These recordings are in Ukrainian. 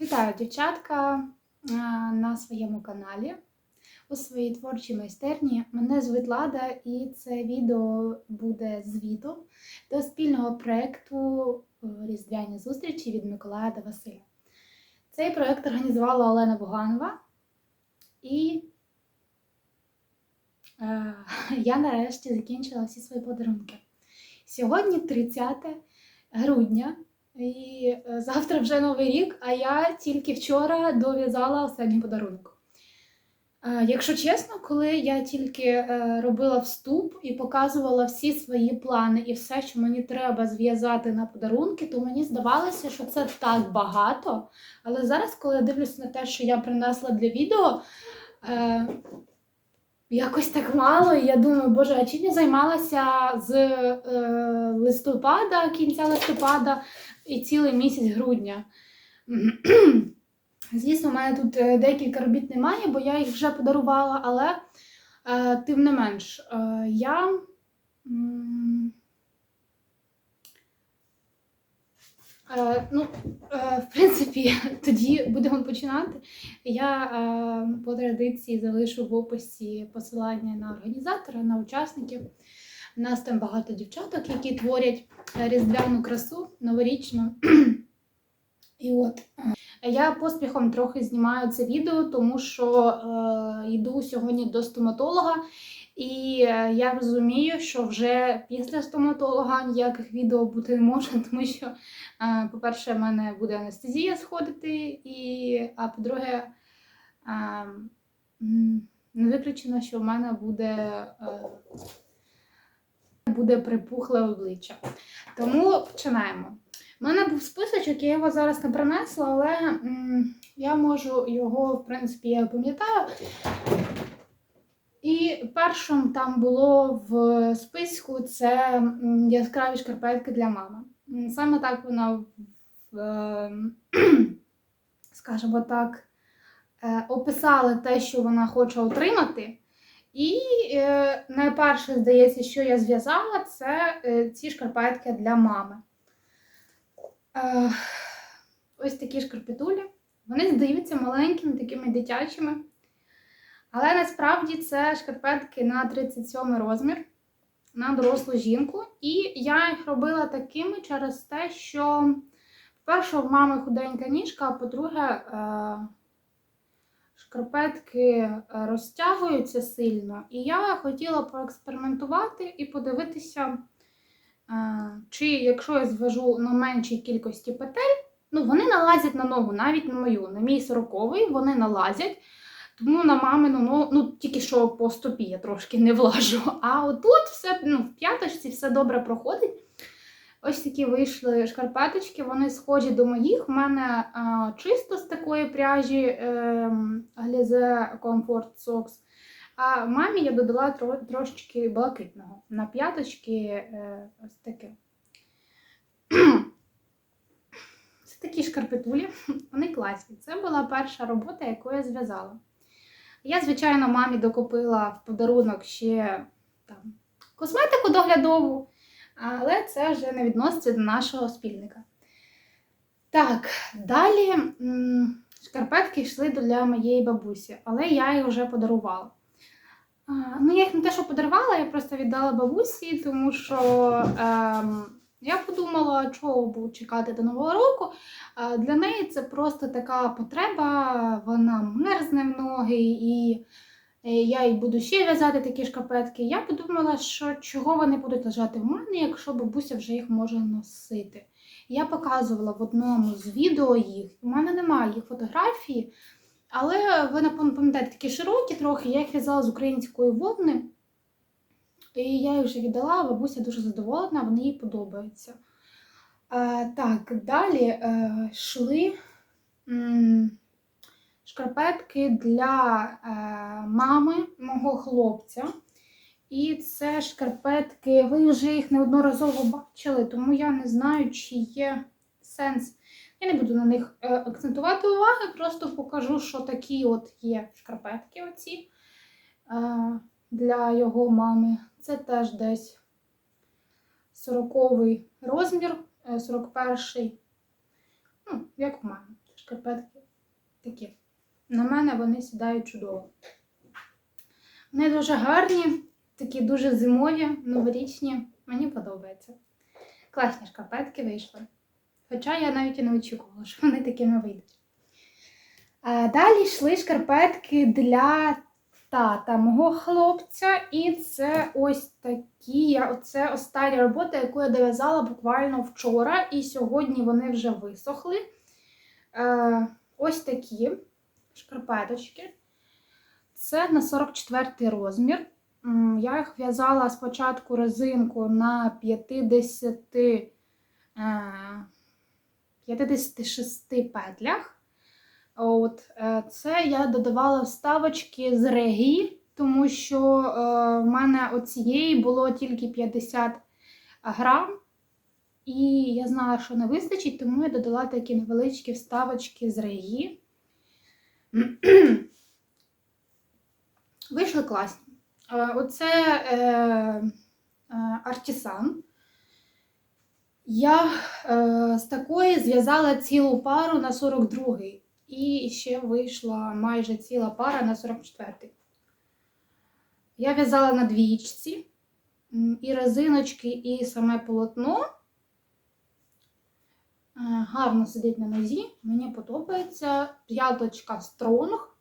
Вітаю, дівчатка, на своєму каналі у своїй творчій майстерні. Мене звуть Лада, і це відео буде звітом до спільного проєкту е, Різдвяні зустрічі від Миколая та Василя. Цей проєкт організувала Олена Буганова, і е, я нарешті закінчила всі свої подарунки. Сьогодні 30 грудня. І е, завтра вже новий рік, а я тільки вчора дов'язала останній подарунок. Е, Якщо чесно, коли я тільки е, робила вступ і показувала всі свої плани і все, що мені треба зв'язати на подарунки, то мені здавалося, що це так багато. Але зараз, коли я дивлюся на те, що я принесла для відео, якось так мало, і я думаю, боже, а чим я займалася з е, листопада, кінця листопада і цілий місяць грудня. Звісно, у мене тут е, декілька робіт немає, бо я їх вже подарувала, але е, тим не менш, е, я. Е, ну, принципі, тоді будемо починати. Я е, по традиції залишу в описі посилання на організатора, на учасників. У нас там багато дівчаток, які творять різдвяну красу новорічну. І от е, я поспіхом трохи знімаю це відео, тому що е, йду сьогодні до стоматолога, і е, я розумію, що вже після стоматолога ніяких відео бути не може, тому що, е, по-перше, в мене буде анестезія сходити, і, а по-друге, е, не виключено, що в мене буде. Буде припухле обличчя. Тому починаємо. У мене був списочок, я його зараз не принесла, але я можу його, в принципі, я пам'ятаю. І першим там було в списку це яскраві шкарпетки для мами. Саме так вона, е, скажімо так, е, описала те, що вона хоче отримати. І е, найперше, здається, що я зв'язала, це е, ці шкарпетки для мами. Ось такі шкарпетулі. Вони здаються маленькими, такими дитячими. Але насправді це шкарпетки на 37 розмір на дорослу жінку. І я їх робила такими через те, що, по-перше, в мами худенька ніжка, а по-друге, е, шкарпетки е, розтягуються сильно. І я хотіла поекспериментувати і подивитися, е, чи якщо я зв'яжу на меншій кількості петель, ну вони налазять на ногу, навіть на мою, на мій сороковий, вони налазять. Тому на мамину ногу, ну тільки що по стопі я трошки не влажу. А отут все, ну, в п'яточці все добре проходить. Ось такі вийшли шкарпеточки, вони схожі до моїх. У мене а, чисто з такої пряжі е, Glize Comfort Socks. А мамі я додала тро, трошечки блакитного. На п'яточки е, ось таке. Це такі шкарпетулі, вони класні. Це була перша робота, яку я зв'язала. Я, звичайно, мамі докупила в подарунок ще там, косметику доглядову, але це вже не відноситься до нашого спільника. Так, далі шкарпетки йшли для моєї бабусі, але я їх вже подарувала. Ну, я їх не те, що подарувала, я просто віддала бабусі, тому що ем, я подумала, чого чекати до Нового року. Для неї це просто така потреба, вона мерзне в ноги, і е, я їй буду ще в'язати такі шкарпетки. Я подумала, що чого вони будуть лежати в мене, якщо бабуся вже їх може носити. Я показувала в одному з відео їх. У мене немає їх фотографії, але ви напевно пам'ятаєте, такі широкі трохи, я їх в'язала з української вовни. І я їх вже віддала, бабуся дуже задоволена, вони їй подобаються. Е, так, далі е, йшли шкарпетки для е, мами мого хлопця. І це шкарпетки, ви вже їх неодноразово бачили, тому я не знаю, чи є сенс. Я не буду на них акцентувати уваги, просто покажу, що такі от є шкарпетки оці для його мами. Це теж десь 40 розмір, е, 41-й. Ну, як у мене. шкарпетки такі. На мене вони сідають чудово. Вони дуже гарні, такі дуже зимові, новорічні. Мені подобається. Класні шкарпетки вийшли. Хоча я навіть і не очікувала, що вони такими вийдуть. Далі йшли шкарпетки для тата мого хлопця. І це ось такі. Це остання робота, яку я дов'язала буквально вчора, і сьогодні вони вже висохли. Е, ось такі шкарпеточки. Це на 44 розмір. Я їх в'язала спочатку резинку на 50, е, 56 петлях. От, е, це я додавала вставочки з регії, тому що е, в мене оцієї було тільки 50 грам. І я знала, що не вистачить, тому я додала такі невеличкі вставочки з регії. Вийшли класні. Е, Оце е, е, артисан. Я е, з такої зв'язала цілу пару на 42-й. І ще вийшла майже ціла пара на 44-й. Я в'язала на двічці. І резиночки, і саме полотно. Е, Гарно сидить на нозі. Мені подобається. П'яточка стронг.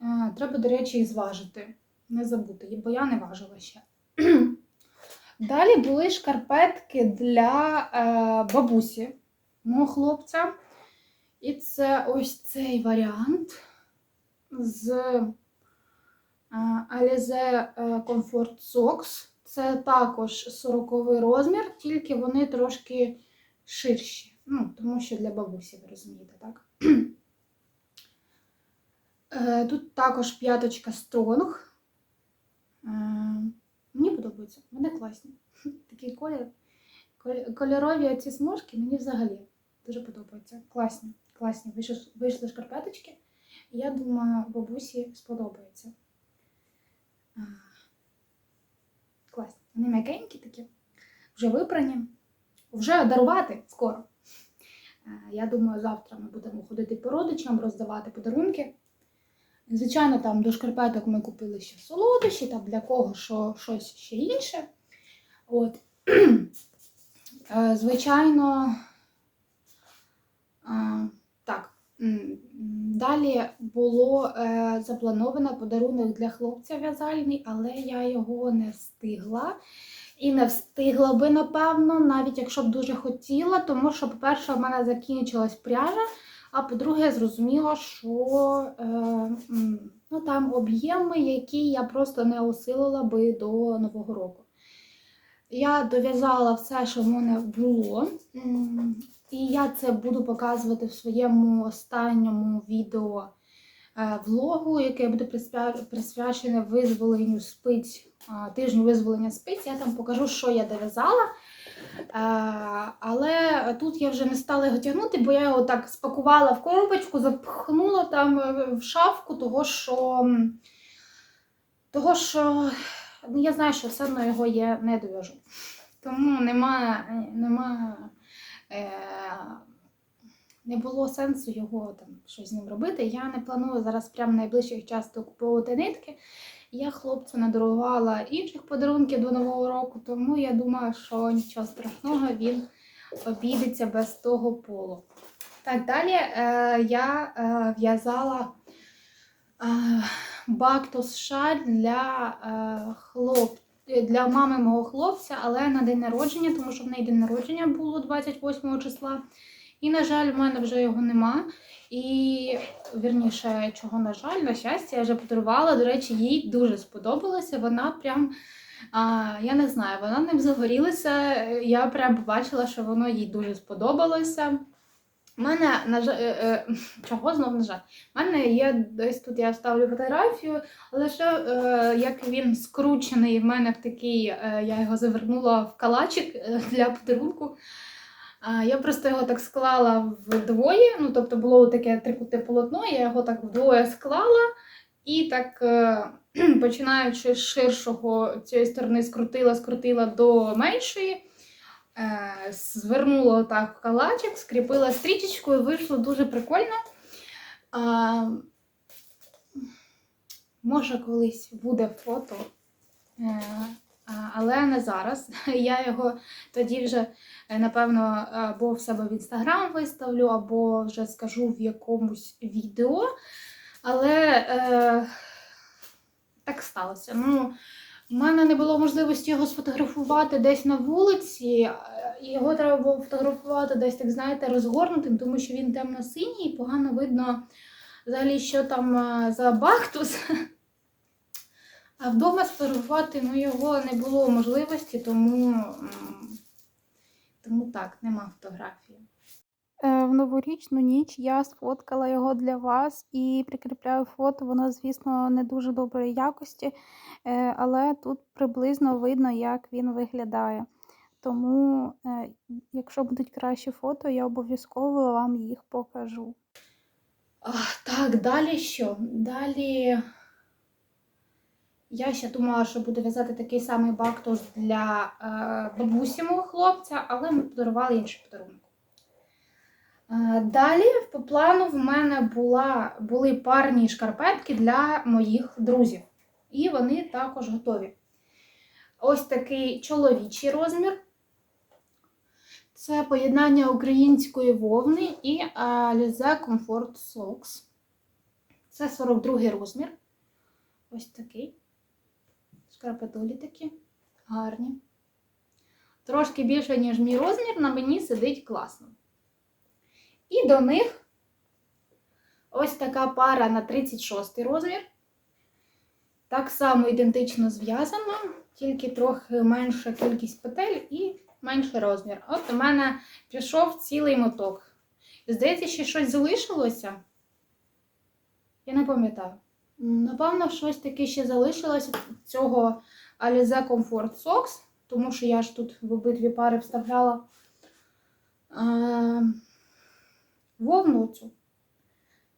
Е, Треба, до речі, і зважити. Не забути, бо я не важила ще. Далі були шкарпетки для е, бабусі мого хлопця. І це ось цей варіант з е, Alize е, Comfort Socks. Це також 40 розмір, тільки вони трошки ширші. Ну, тому що для бабусі, ви розумієте, так? Е, Тут також п'яточка. Е, Мені подобається, вони класні. Такий колір. Кольорові ці смужки мені взагалі дуже подобаються. Класні, класні. Вийшли, вийшли шкарпеточки. Я думаю, бабусі сподобається. Класні. Вони м'якенькі такі, вже випрані. Вже дарувати скоро. Я думаю, завтра ми будемо ходити по родичам, роздавати подарунки. Звичайно, там до шкарпеток ми купили ще солодощі, там для кого що, щось ще інше. От. Е, Звичайно, так. Далі було е, заплановано подарунок для хлопця в'язальний, але я його не встигла. І не встигла би, напевно, навіть якщо б дуже хотіла, тому що, по-перше, в мене закінчилась пряжа, а по-друге, я зрозуміла, що е, ну, там об'єми, які я просто не осилила би до Нового року. Я дов'язала все, що в мене було. І я це буду показувати в своєму останньому відео е, влогу, яке буде присвячене визволенню спиць, тижню визволення спиць. Я там покажу, що я дов'язала. Е, Але тут я вже не стала його тягнути, бо я його так спакувала в коробочку, запхнула там е, в шафку, того що, того, що ну, я знаю, що все одно його я не дов'яжу. Тому нема, нема, не було сенсу його там щось з ним робити. Я не планую зараз прямо найближчих часу купувати нитки. Я хлопцю не дарувала інших подарунків до Нового року, тому я думаю, що нічого страшного він обійдеться без того полу. Так, далі е, я е, в'язала е, бактус шаль для, е, хлоп, для мами мого хлопця, але на день народження, тому що в неї день народження було 28 числа. І, на жаль, в мене вже його нема. І вірніше, чого, на жаль, на щастя, я вже подарувала. До речі, їй дуже сподобалося. Вона прям, а, я не знаю, вона ним загорілася. Я прям побачила, що воно їй дуже сподобалося. У мене, на жаль, е, е, чого знов, на жаль, у мене є десь тут я ставлю фотографію, але е, як він скручений в мене в такий, е, я його завернула в калачик для подарунку. Я просто його так склала вдвоє, ну тобто було таке трикутне полотно, я його так вдвоє склала і так, починаючи з ширшого цієї сторони, скрутила, скрутила до меншої. Е, звернула отак в калачик, скріпила стрічечкою, вийшло дуже прикольно. Може, колись буде фото, е, але не зараз. Я його тоді вже, е, напевно, або в себе в інстаграм виставлю, або вже скажу в якомусь відео. Але е, так сталося. Ну, у мене не було можливості його сфотографувати десь на вулиці. е, Його треба було фотографувати десь, так знаєте, розгорнутим, тому що він темно-синій, і погано видно взагалі, що там е, за бактус. А вдома сфотографувати ну, його не було можливості, тому, тому так, нема фотографії. Е, В новорічну ніч я сфоткала його для вас і прикріпляю фото. Воно, звісно, не дуже доброї якості, е, але тут приблизно видно, як він виглядає. Тому, е, якщо будуть кращі фото, я обов'язково вам їх покажу. А, так, далі що? Далі. Я ще думала, що буду в'язати такий самий бактус для е, бабусі мого хлопця, але ми подарували інший подарунок. Е, далі, по плану, в мене була, були парні шкарпетки для моїх друзів. І вони також готові. Ось такий чоловічий розмір. Це поєднання української вовни і Alize Comfort Socks. Це 42 розмір. Ось такий. Шкарпетулі такі гарні. Трошки більше, ніж мій розмір, на мені сидить класно. І до них ось така пара на 36 розмір. Так само ідентично зв'язана, тільки трохи менша кількість петель і менший розмір. От у мене пішов цілий моток. Здається, ще щось залишилося. Я не пам'ятаю. Напевно, щось таке ще залишилося цього Alize Comfort Socks, тому що я ж тут в обидві пари вставляла е, вовну цю.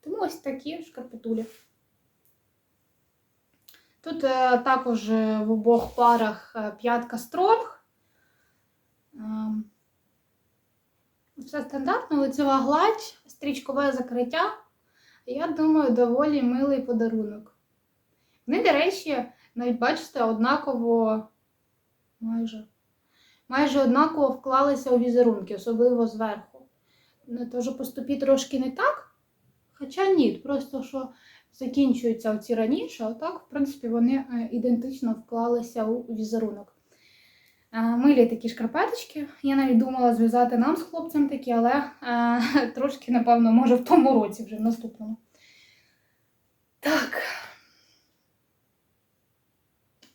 Тому ось такі шкарпетулі. Тут е, також в обох парах е, п'ятка стронг. Все стандартно, лицева гладь, стрічкове закриття. Я думаю, доволі милий подарунок. Вони, до речі, навіть бачите, однаково майже, майже однаково вклалися у візерунки, особливо зверху. Не то, що по стопі трошки не так, хоча ні, просто що закінчуються оці раніше, а так, в принципі, вони е, ідентично вклалися у візерунок. Е, Милі такі шкарпеточки. Я навіть думала зв'язати нам з хлопцем такі, але е, трошки, напевно, може в тому році, вже в наступному. Так.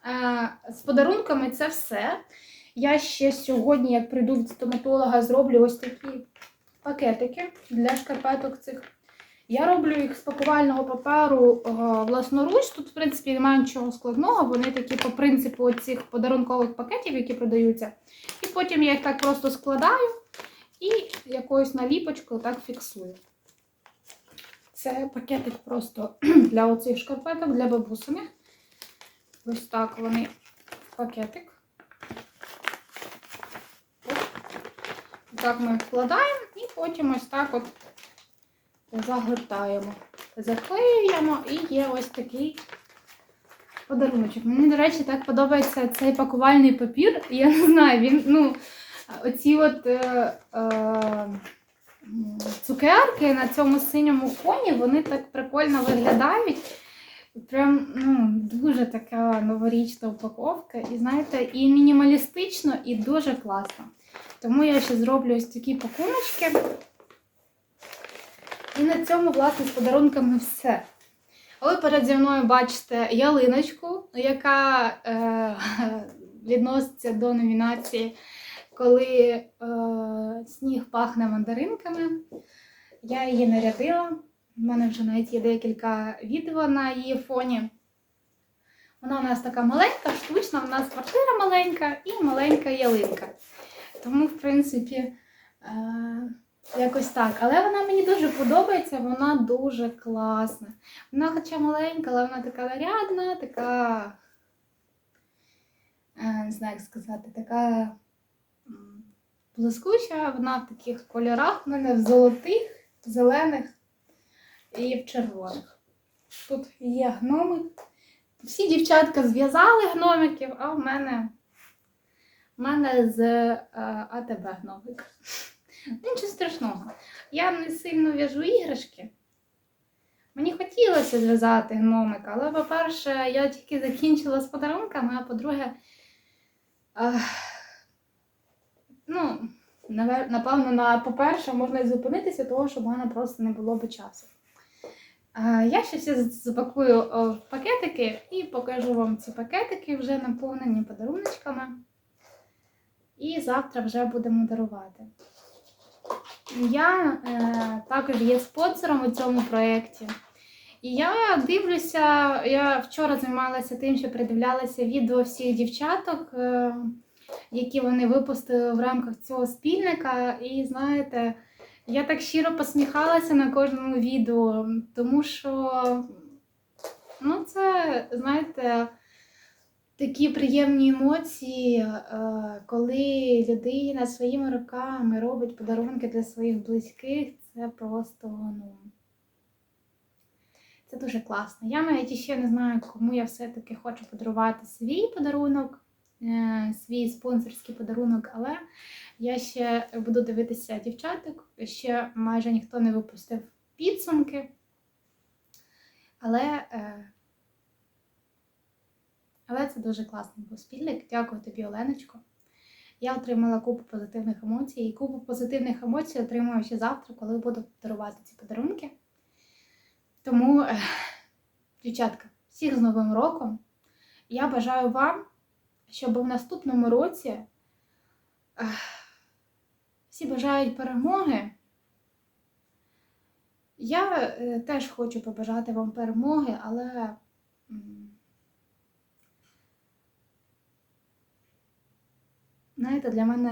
Е, з подарунками це все. Я ще сьогодні, як прийду від стоматолога, зроблю ось такі пакетики для шкарпеток цих. Я роблю їх з пакувального паперу е, власноруч. Тут, в принципі, немає нічого складного. Вони такі по принципу цих подарункових пакетів, які продаються. І потім я їх так просто складаю і якоюсь наліпочкою так фіксую. Це пакетик просто для оцих шкарпеток, для бабусиних. Ось так вони пакетик. Оп. Так ми вкладаємо і потім ось так от загортаємо, заклеюємо і є ось такий подаруночок. Мені, до речі, так подобається цей пакувальний папір. Я не знаю, він, ну, оці от е, е, цукерки на цьому синьому фоні, вони так прикольно виглядають. Прям ну, дуже така новорічна упаковка. І знаєте, і мінімалістично, і дуже класно. Тому я ще зроблю ось такі пакуночки. І на цьому, власне, з подарунками все. А ви переді мною бачите ялиночку, яка е, відноситься до номінації, коли е, сніг пахне мандаринками. Я її нарядила. У мене вже навіть є декілька відео на її фоні. Вона у нас така маленька, штучна, у нас квартира маленька і маленька ялинка. Тому, в принципі, е, якось так. Але вона мені дуже подобається, вона дуже класна. Вона хоча маленька, але вона така нарядна, така. е, Не знаю, як сказати, така блискуча, вона в таких кольорах, в мене в золотих, в зелених і в червоних. Тут є гномик. Всі дівчатка зв'язали гномиків, а в мене, в мене з е, АТБ гномик. Нічого страшного. Я не сильно в'яжу іграшки. Мені хотілося зв'язати гномика, але, по-перше, я тільки закінчила з подарунками, а по-друге, ну, напевно, на по-перше, можна і зупинитися, того, що в мене просто не було би часу. А, Я ще все запакую в пакетики і покажу вам ці пакетики, вже наповнені подаруночками. І завтра вже будемо дарувати. Я е, також є спонсором у цьому проєкті. І я дивлюся, я вчора займалася тим, що придивлялася відео всіх дівчаток, е, які вони випустили в рамках цього спільника. І знаєте, я так щиро посміхалася на кожному відео, тому що ну, це, знаєте, такі приємні емоції, е, коли людина своїми руками робить подарунки для своїх близьких, це просто ну. Це дуже класно. Я навіть ще не знаю, кому я все-таки хочу подарувати свій подарунок, е, свій спонсорський подарунок, але я ще буду дивитися дівчаток. Ще майже ніхто не випустив підсумки. Але, е, але це дуже класний був спільник. Дякую тобі, Оленочко. Я отримала купу позитивних емоцій, і купу позитивних емоцій отримую ще завтра, коли буду дарувати ці подарунки. Тому, дівчатка, всіх з Новим роком. Я бажаю вам, щоб в наступному році всі бажають перемоги. Я е, теж хочу побажати вам перемоги, але знаєте, для мене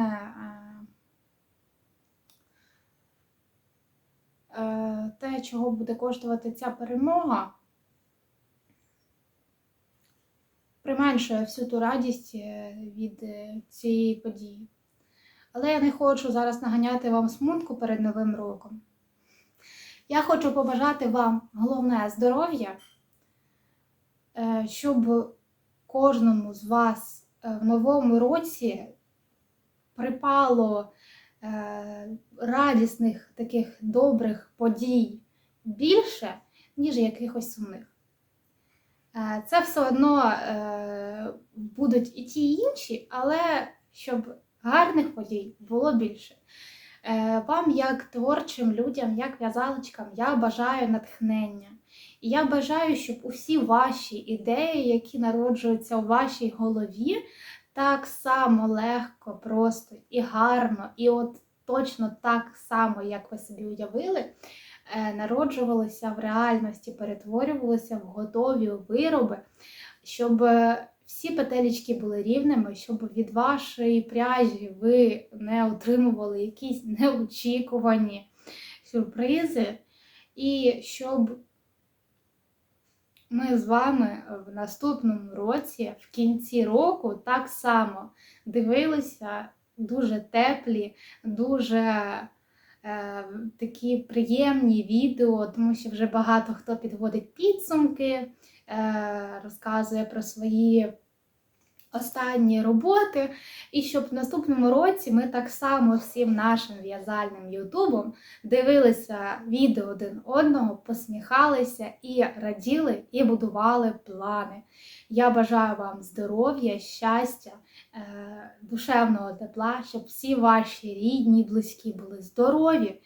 е, е, те, чого буде коштувати ця перемога, применшує всю ту радість е, від цієї події. Але я не хочу зараз наганяти вам смутку перед Новим роком. Я хочу побажати вам головне здоров'я, щоб кожному з вас в новому році припало е, радісних таких добрих подій більше, ніж якихось сумних. Е, Це все одно е, будуть і ті і інші, але щоб гарних подій було більше. Е, Вам, як творчим людям, як в'язалочкам, я бажаю натхнення. І я бажаю, щоб усі ваші ідеї, які народжуються у вашій голові, так само легко, просто і гарно, і от точно так само, як ви собі уявили, е, народжувалися в реальності, перетворювалися в готові вироби, щоб е, всі петелечки були рівними, щоб від вашої пряжі ви не отримували якісь неочікувані сюрпризи, і щоб ми з вами в наступному році, в кінці року, так само дивилися дуже теплі, дуже е, такі приємні відео, тому що вже багато хто підводить підсумки, е, розказує про свої останні роботи. І щоб в наступному році ми так само всім нашим в'язальним ютубом дивилися відео один одного, посміхалися і раділи, і будували плани. Я бажаю вам здоров'я, щастя, е, душевного тепла, щоб всі ваші рідні, близькі були здорові,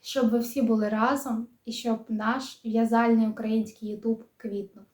щоб ви всі були разом і щоб наш в'язальний український ютуб квітнув.